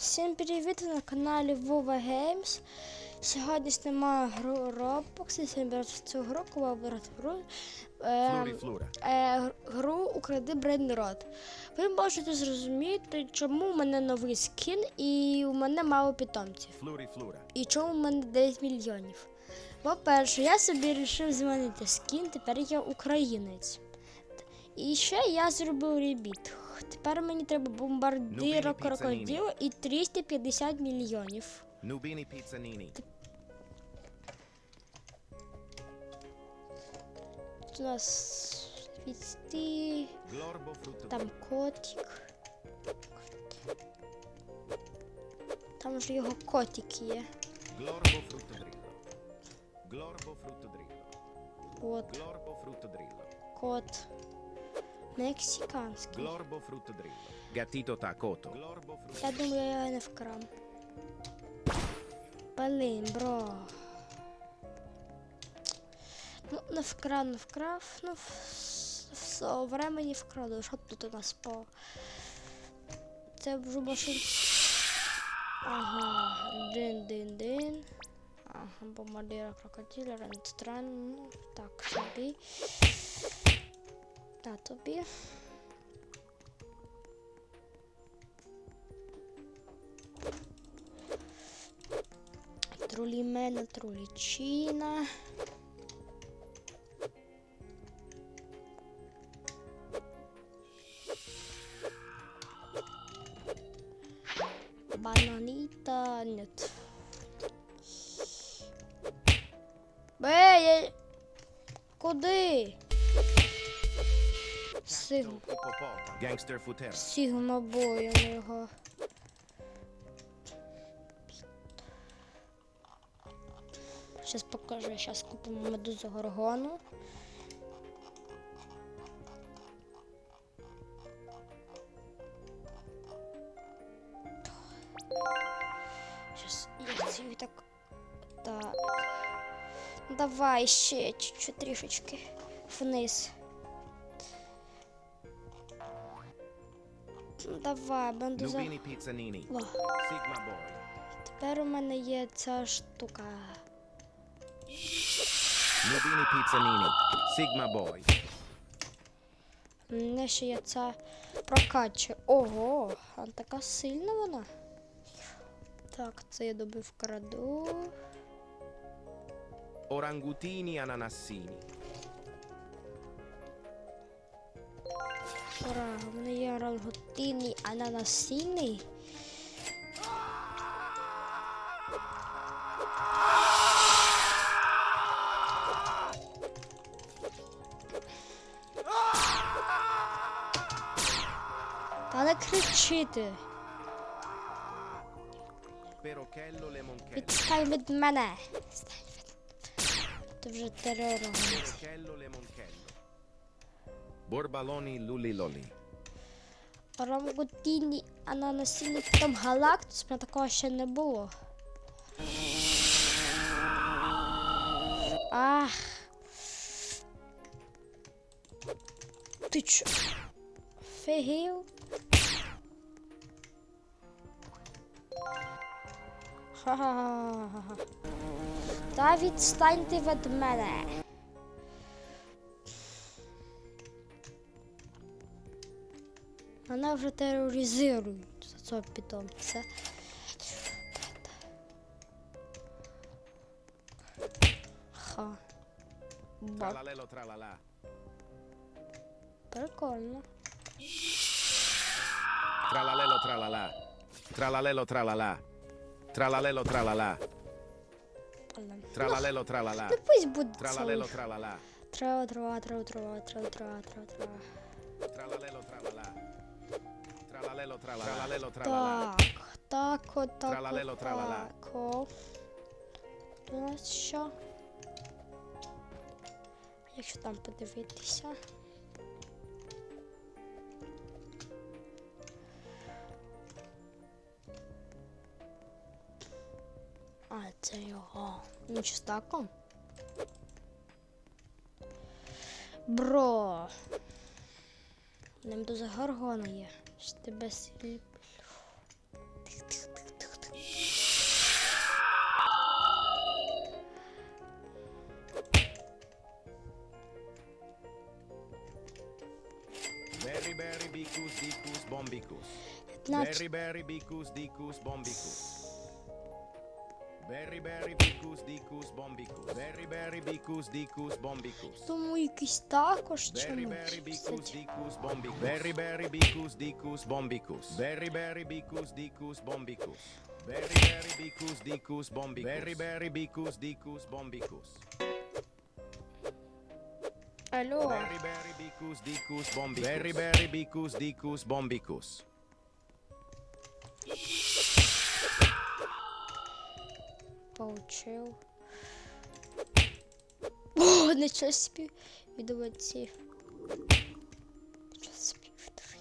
Всім привіт ви на каналі Вова Games. Сьогодні знімаю гру Roblox і сьогодні беру цю гру, коли вибрати гру. Е, е, гру Укради Брейнрод. Ви можете зрозуміти, чому у мене новий скін і у мене мало питомців. І чому в мене 9 мільйонів. По-перше, я собі вирішив змінити скін, тепер я українець. І ще я зробив ребіт. Тепер мені треба піцаніні. крокодила і 350 мільйонів. Нубіні піцаніні. Тут у нас відсти, там котик. Там же його котик є. Глорбо фрутто дріло. Глорбо фрутто дріло. От, Глорбо фрутодріло. кот. Мексиканський. Дріло. Gatito такото. Я думаю, я не вкрам. Блін, бро. Ну, не вкрав, не вкрав. Ну, в- все, времені вкраду. Що тут у нас по. Це вже машин. Ага, дин-дин-дин. Ага, бомбардира крокодила, ренстран. Ну, так, собі. На тобі. Трулімена, трулічина. Гангстер футера. Сігмобоєм його. Сейчас покажу, сейчас купимо медузу горгону. Сейчас я цю так. Так. Давай ще чуть-чуть трішечки вниз. Давай. О, Boy. тепер у мене є ця штука. Нубіні піцаніні. Sigma Boy. У мене ще є ця прокачує. Ого, а така сильна вона. Так, це я добив краду. Орангутіні ананассіні. Ура, у мене є рангутинний ананасиний. Та не кричити. Перокелло лемонкелло. Відстань від мене. Відстань від... Ти вже терором. Борбалоні лулі-лолі. Рангутинний там галактус, мене такого ще не було. Ах. Ти чо? Фігів? Та відстаньте від мене. Мене вже тероризують цього питомця. Ха. Tralalelo tralala. Прикольно. Tralalelo tralala. Tralalelo tralala. Tralalelo tralala. Блин. Tralalelo. Ну пусть буде Tralalelo це. Трава, трава, трава, трава, трава, трава, трава, трава. Tralalelo tralala. Tralalelo tralala. Tralalelo tralala. Так, так, от так, Тралалело, от тралала. так. У нас що? Якщо там подивитися. А, це його. Ну, чи з таком? Бро. Ним до загоргона є. İşte besleyip tık tık tık tık tık. Berry berry bikus dikus bombikus. Berry berry bikus dikus bombikus. bicus dicus bombicus. Berry berry bicus dicus bombicus. Тому якийсь також Berry чомусь. berry bicus Кстати, dicus bombicus. Berry berry bicus dicus bombicus. Berry berry bicus dicus bombicus. Berry berry bicus dicus bombicus. Berry berry bicus dicus bombicus. Алло. Berry berry bicus dicus bombicus. Berry berry bicus dicus bombicus. Получив. О, нічого собі відовці. Нічого собі відовці.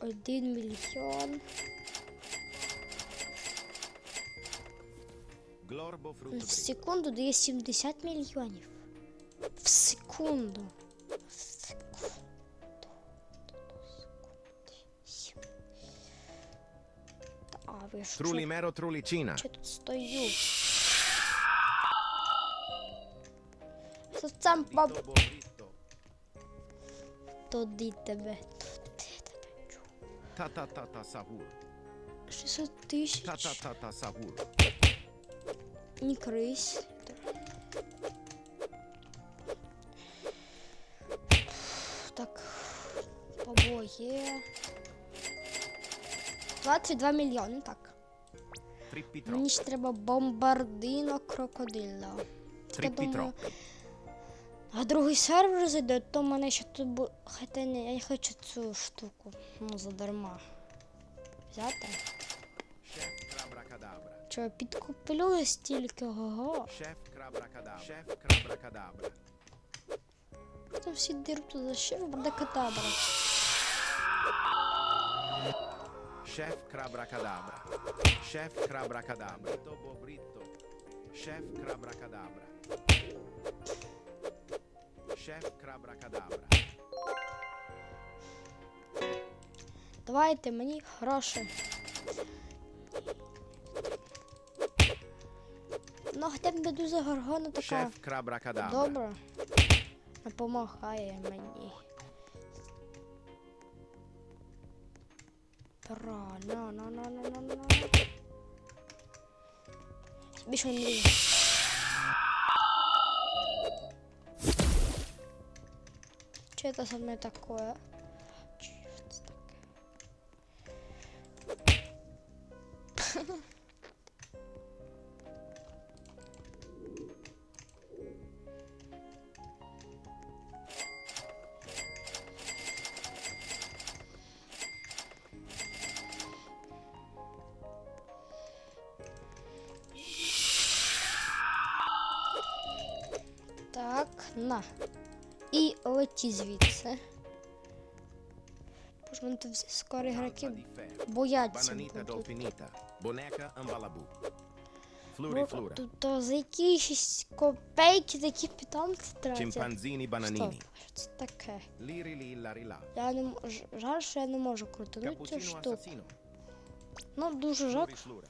Один мільйон. Glorbo В frutto секунду дає 70 мільйонів. В секунду. В секунду. А ви що? Trulimero trulicina. Чи тут стою? Що сам баб туди тебе. Туди тебе. Ta sahur. 600 Ta ta тисяч. ta sahur. Не крись. Так. Побоє. 22 мільйони, так. Мені ж треба бомбардино крокодила. Думаю. А другий сервер зайде, то в мене ще тут бу... Хоча ні, я не хочу цю штуку. Ну, задарма. Взяти. Що, підкуплю стільки ого. Chef Crabra Chef Crabra Хто всі дирту за що буде. Chef Crabra Chef Crabra Dito bobrito. Chef Crabra Chef Crabra Давайте мені гроші. Ну, хоча б не дуже горгона така. Chef Crabra Добре. Допомагає мені. Пора, на, на, на, на, на, на. Більше не мрію. Что это со мной такое? На. І леті звідси. Боже, мене тут всі скоро ігроки бояться. Бо Тут то за якісь копейки такі питомці тратять. Стоп, bananini. що це таке? Я не можу. Жаль, що я не можу крутанути цю штуку. Ну, дуже жаль. Fluri flura.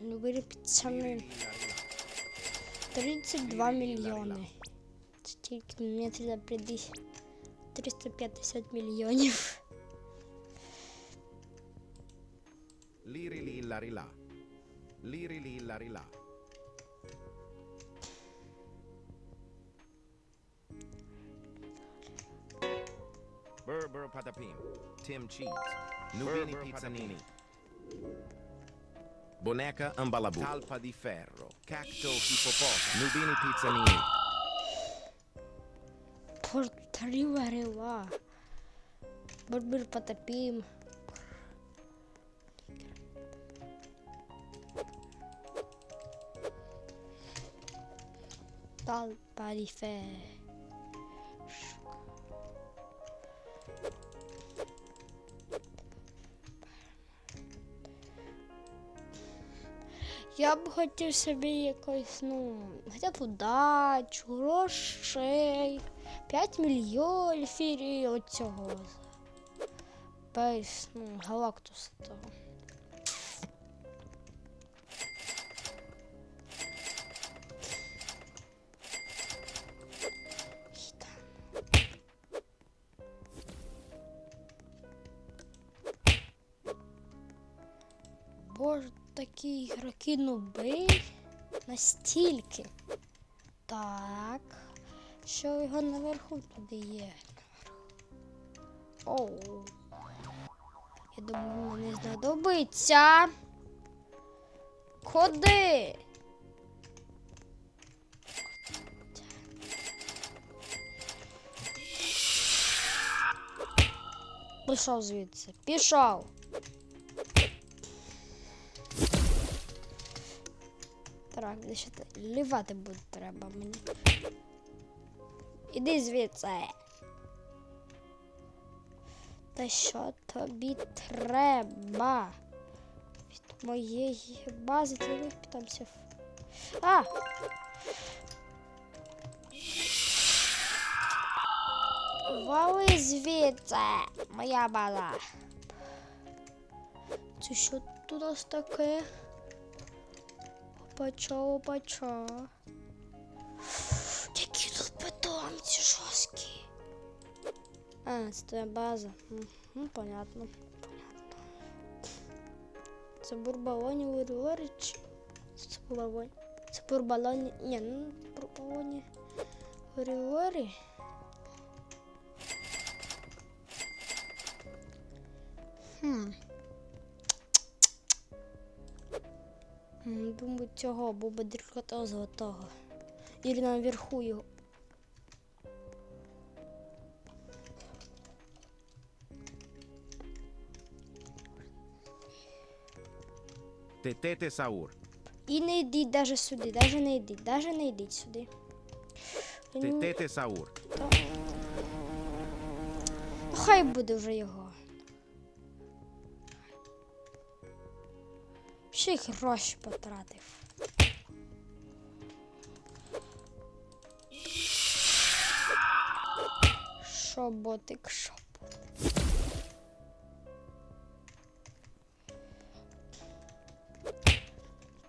Nubini pizzanini. Любили Liri піцани. li lari la. 32 мільйони. Це тільки мені треба прийти 350 мільйонів. Liri li lari la. Liri li lari la. Burr burr patapim. Tim cheese. Nubini pizzanini. Boneca Ambalabu. Talpa di ferro. Cacto ippopotamo. Nubini pizzanini. Portari vareva. Burbur patapim. Talpa di ferro. Я б хотів собі якось, ну, хоча б удачу, грошей, 5 мільйонів і оцього. Бейс, ну, галактус того. Боже такі ігроки нуби настільки. Так. Що його наверху туди є? Оу. Я думаю, мені знадобиться. Куди? Пішов звідси. Пішов. Так, де лівати буде треба мені. Іди звідси. Та що тобі треба? Від моєї бази твоїх питомців. А! Вали звідси, моя база. Це що тут у нас таке? Опача, опача. Які тут питомці жорсткі. А, це твоя база. Угу, понятно. Понятно. Це бурбалоні Уріори це бурбалоні? Це бурбалоні. Ні, ну бурбалоні Уріори. Хм. Думаю, цього Боба Дрікота золотого. І наверху його. Тететесаур. І не йдіть даже сюди, даже не йдіть, даже не йдіть сюди. Ні, Тететесаур. то- Хай буде вже його. Ще гроші потратив. Що ботик, що.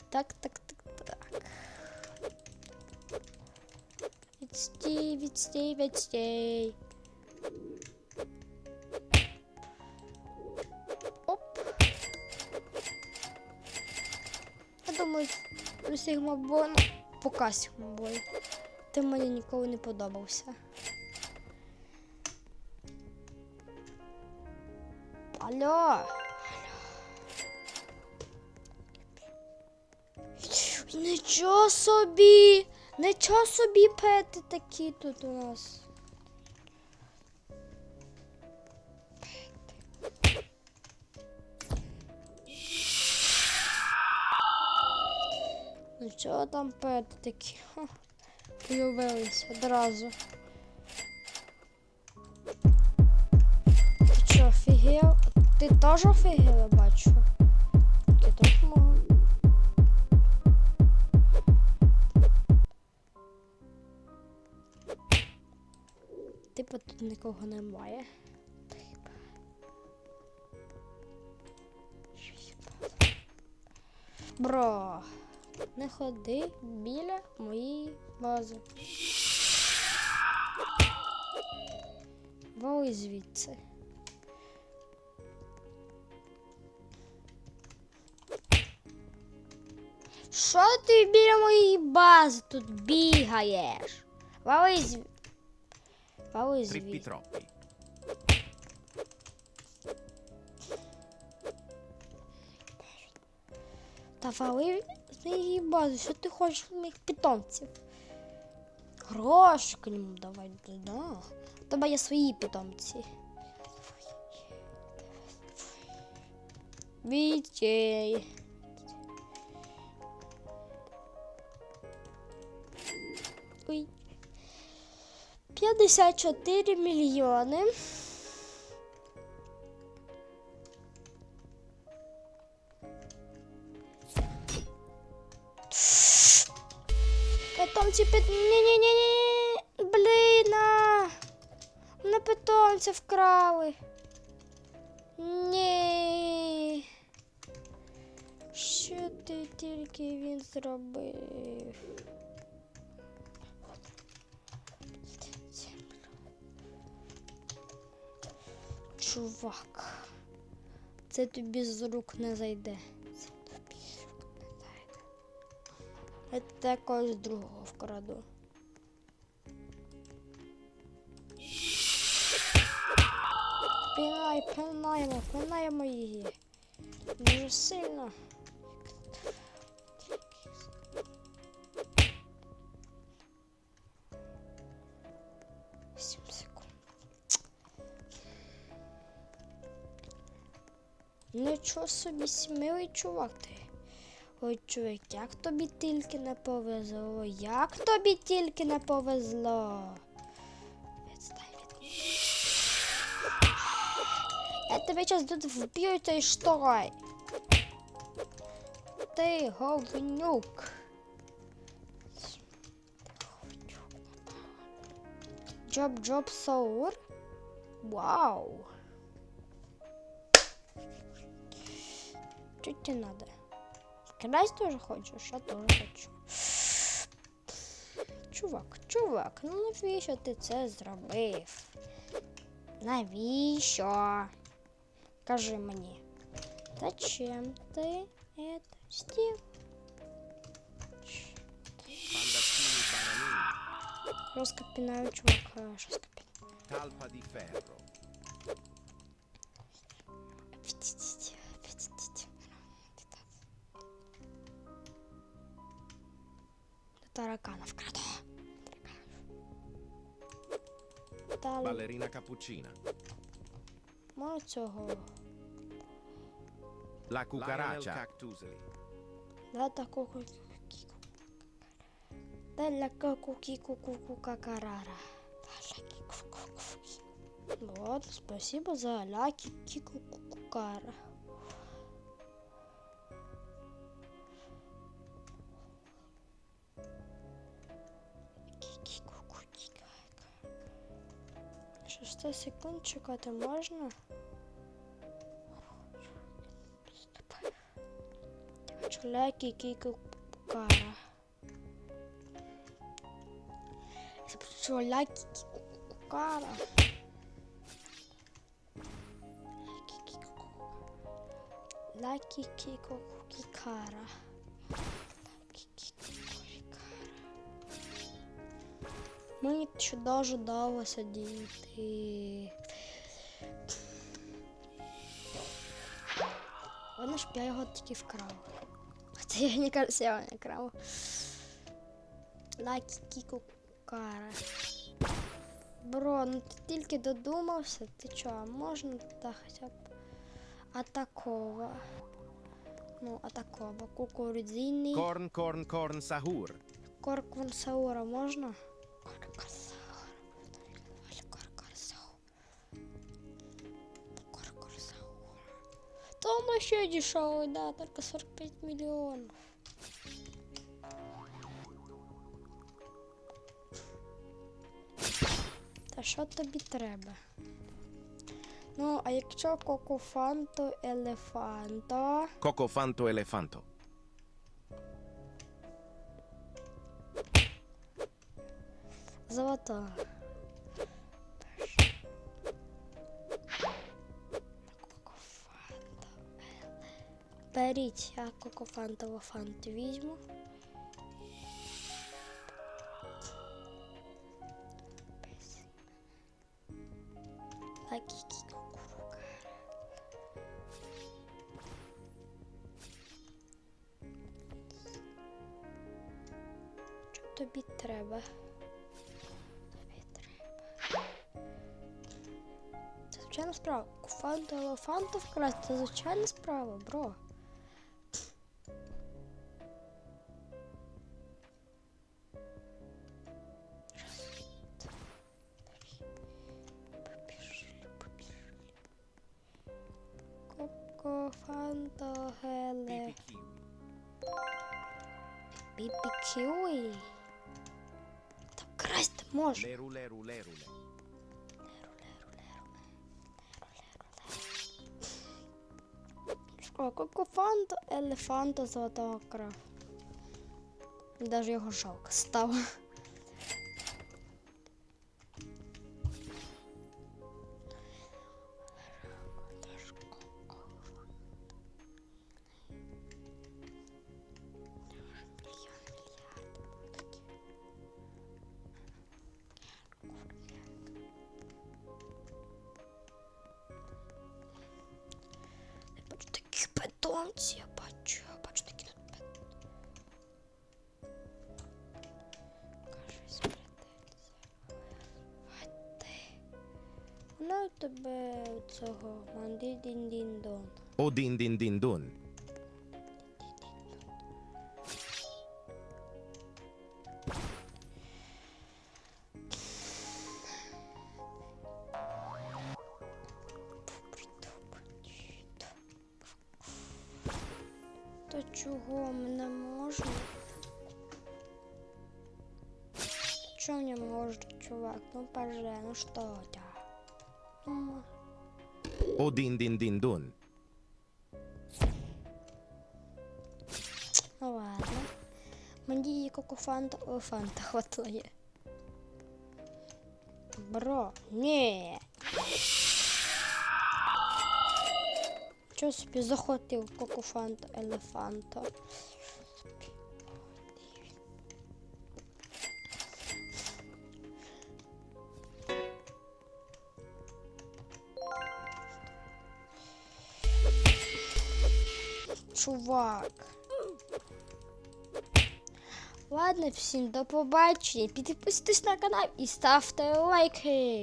Так, так, так, так. Відстій, відстій, відстій. Сігмабон пока Сігмабой. Ти мені ніколи не подобався. Алло. Нічого собі! Нічого собі пети такі тут у нас. Нічого там пети такі? Ха, Появились одразу. Ти що, офігел? Ти теж офігел, я бачу. Ти теж можу. Типу тут нікого немає. Бро, не ходи біля моєї бази. Вали звідси. Що ти біля моєї бази тут бігаєш? Вали звідси. Вали звідси. Та вали з моєї бази, що ти хочеш від моїх питомців? Гроші к ньому давай, да. Тебе є свої питомці. Вітей. Ой. 54 мільйони. Питомця вкрали. Ні. Що ти тільки він зробив? Чувак, це тобі з рук не зайде. Це тобі з Я те когось другого вкраду. Пінай, пинаємо, пинаємо її. Дуже сильно. Сім секунд. Нічого собі смілий чувак ти. Ой, чувак, як тобі тільки не повезло, як тобі тільки не повезло. Я тебе зараз тут вб'ю той шторой. Ти говнюк. Джоб Джоб Саур? Вау. Чуть тебе надо? Кидать тоже хочешь? Я тоже хочу. Чувак, чувак, ну навіщо ти це зробив? Навіщо? Кажи мені. Зачем ти это сделал? Bananini. Розкопінаю, чувака, відійдіть. Таракана вкраду. Далі Ballerina cappuccina. можу цього. La. Дала каку кіку куку какарара. Дала кіку куку. Вот, спасибо за ляки кику кукара. Шесте секунд чекати можна? Кіку кукара. Чуляки кіку кукара. Лаки кіко кікара. Лаки кіко кікара. Мені ще дуже довго сидіти. Ладно ж, я його тільки вкрав. Хоча я не я не крав. Лаки кіко кара. Бро, ну ти тільки додумався, ти чо, а можна та хоча б атакова. Ну, атакова. Кукурудзійний. Корн, корн, корн, sahur. Коркван Саура можна? Та воно ще дешевий, да, только 45 мільйонів. Та що тобі треба? Ну, а якщо кокофанту елефанто? Cocofanto elefanto. Золото. Беріть, я кокофантову фанту візьму. Лакікі кукурука. Що тобі треба? Звичайна справа. Куфанту елефанту вкрасти, звичайна справа, бро. Красти Леру, леру, леру, леру. О, кокофанто, елефанто, золотого крав. Даже його жалко стало. Тебе цього мандидіндіндон. Odin din din dun. То чого мене можна? Чого не можна, чувак? Ну поже, ну що Odin din din dun. ну ладно. Мені кокофанта фанта хватає. Бро, ні. Чого собі захотів кокофанта елефанта? Чувак. Ладно, всім до побачення. Підписуйтесь на канал і ставте лайки.